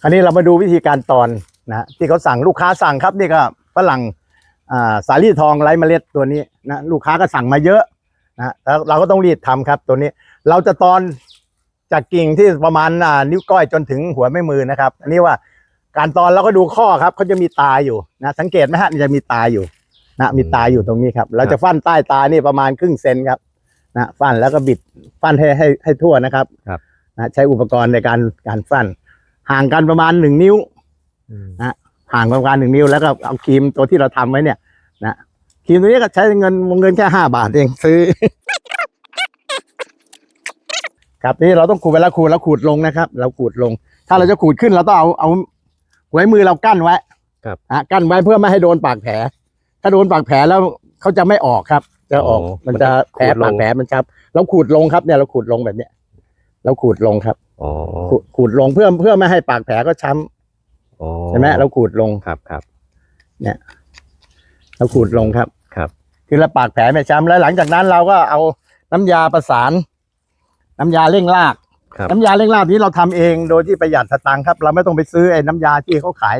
คราวนี้เรามาดูวิธีการตอนนะที่เขาสั่งลูกค้าสั่งครับนี่ก็ฝรั่งอ่าสาลี่ทองไร้เมล็ดตัวนี้นะลูกค้าก็สั่งมาเยอะนะแล้วเราก็ต้องรีดทำครับ ตัวนี้เราจะตอนจากกิ่งที่ประมาณอ่านิ้วก้อยจนถึงหัวแม่มือนะครับ อันนี้ว่าการตอนเราก็ดูข้อครับเขาจะมีตาอยู่นะสังเกตไหมฮะมันจะมีตาอยู่นะมีตาอยู่ตรงนี้ครับ เราจะฟันใต้ตานี่ประมาณครึ่งเซนครับนะฟันแล้วก็บิดฟันให้ให้ให้ทั่วนะครับครับนะใช้อุปกรณ์ในการการฟัน ห่างกันประมาณหนึ่งนิ้วอืมห่างประมาณหนึ่งนิ้วแล้วก็เอาครีมตัวที่เราทำไว้เนี่ยนะครีมตัวนี้ก็ใช้เงินวงเงินแค่ห้าบาทเองซื้อ ครับนี่เราต้องขูดเวลาขูดเราขูดลงนะครับ เราขูดลง ถ้าเราจะขูดขึ้นเราต้องเอาเอาหัวมือเรากั้นไว้ครับอะกั้นไว้เพื่อไม่ให้โดนปากแผล ถ้าโดนปากแผลแล้วเขาจะไม่ออกครับ จะออกอ๋อมันจะมันจะแผลขูดลงปากแผลมันครับ เราขูดลงครับเนี่ยเราขูดลงแบบเนี้ย เราขูดลงครับอ๋อขูดขูดลงเพื่อเพื่อไม่ให้ปากแผลก็ช้ำอ๋อใช่ไหมเราขูดลงครับครับเราขูดลงครับครับ คือเราปากแผลไม่ช้ำแล้วหลังจากนั้นเราก็เอาน้ำยาประสาน น้ำยาเร่งรากครับน้ำยาเร่งรากนี้เราทำเองโดยที่ประหยัดสตางค์ครับ เราไม่ต้องไปซื้อไอ้น้ำยาที่เขาขาย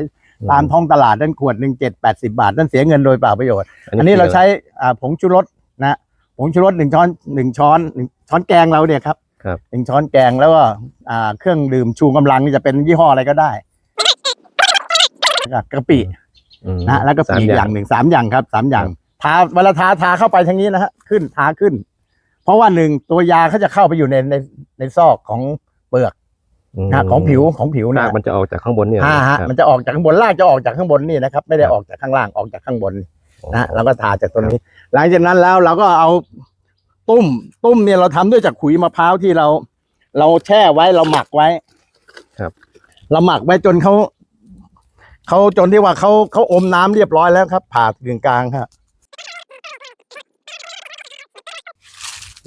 ตามท้องตลาดนั่นขวดหนึ่งเจ็ดแปดสิบาท นั่นเสียเงินโดยเปล่าประโยชน์ อันนี้เราใช้อ่าผงชูรสนะผงชูรสหนึ่งช้อนหนึ่งช้อนหนึ่งช้อนแกงเราเนี่ยครับ ครับหนึ่งช้อนแกงแล้วก็อ่าเครื่องดื่มชูกำลังนี่จะเป็นยี่ห้ออะไรก็ได้แล้วก็กะปิอืมนะแล้วก็สามปีกอย่างหนึ่งสามอย่างครับสามอย่างทาเวลาทาทาเข้าไปทางนี้นะฮะขึ้นทาขึ้น เพราะว่าหนึ่งตัวยาเขาจะเข้าไปอยู่ในในในซอกของเปลือกมนะของผิวของผิวรากนะมันจะออกจากข้างบนเนี่ยอ่าฮะครับมันจะออกจากข้างบนรากจะออกจากข้างบนนี่นะครับ ไม่ได้ครับออกจากข้างล่างออกจากข้างบนอ๋อนะแล้วก็ทาจากตรงนี้ หลังจากนั้นแล้วเราก็เอา ตุ้ม ตุ้มเนี่ยเราทำด้วยจากขุยมะพร้าวที่เรา เราแช่ไว้เราหมักไว้ ครับ เราหมักไว้จนเขาเขาจนที่ว่าเขาเขาอมน้ำเรียบร้อยแล้วครับ ผ่ากึ่งกลางครับ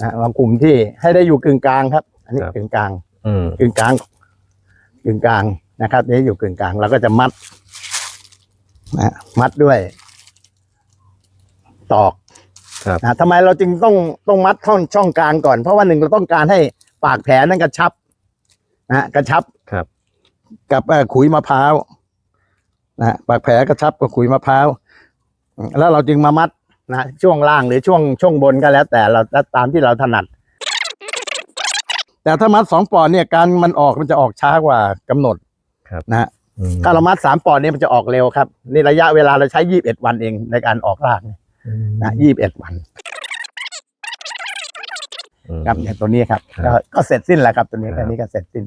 นะวางกลุ่มที่ให้ได้อยู่กึ่งกลางครับ อันนี้ครับกึ่งกลางอืมกึ่งกลางกึ่งกลางนะครับนี่อยู่กึ่งกลางเราก็จะมัดนะมัดด้วย ตอก ครับนะทำไมเราจึงต้องต้องมัดท่อนช่องกลางก่อน เพราะว่าหนึ่งเราต้องการให้ปากแผลนั้นกระชับนะกระชับครับ กับเอ่อขุยมะพร้าวนะปากแผลกระชับกับขุยมะพร้าวอืมแล้วเราจึงมามัดนะช่วงล่างหรือช่วงช่วงบนก็แล้ว แต่เราตามที่เราถนัด แต่ถ้ามัดสองปอนด์เนี่ยการมันออกมันจะออกช้ากว่ากำหนดครับนะฮะอืมถ้าเรามัดสามปอนด์เนี่ยมันจะออกเร็วครับนี่ระยะเวลาเราใช้ยี่บเอ็ดวันเองในการออกรากเนี่ยอืม นะยี่บเอ็ดวันอืมครับอย่างตัวนี้ครับครับ ก็ก็เสร็จสิ้นแล้วครับตัวนี้ครับแค่นี้ก็เสร็จสิ้น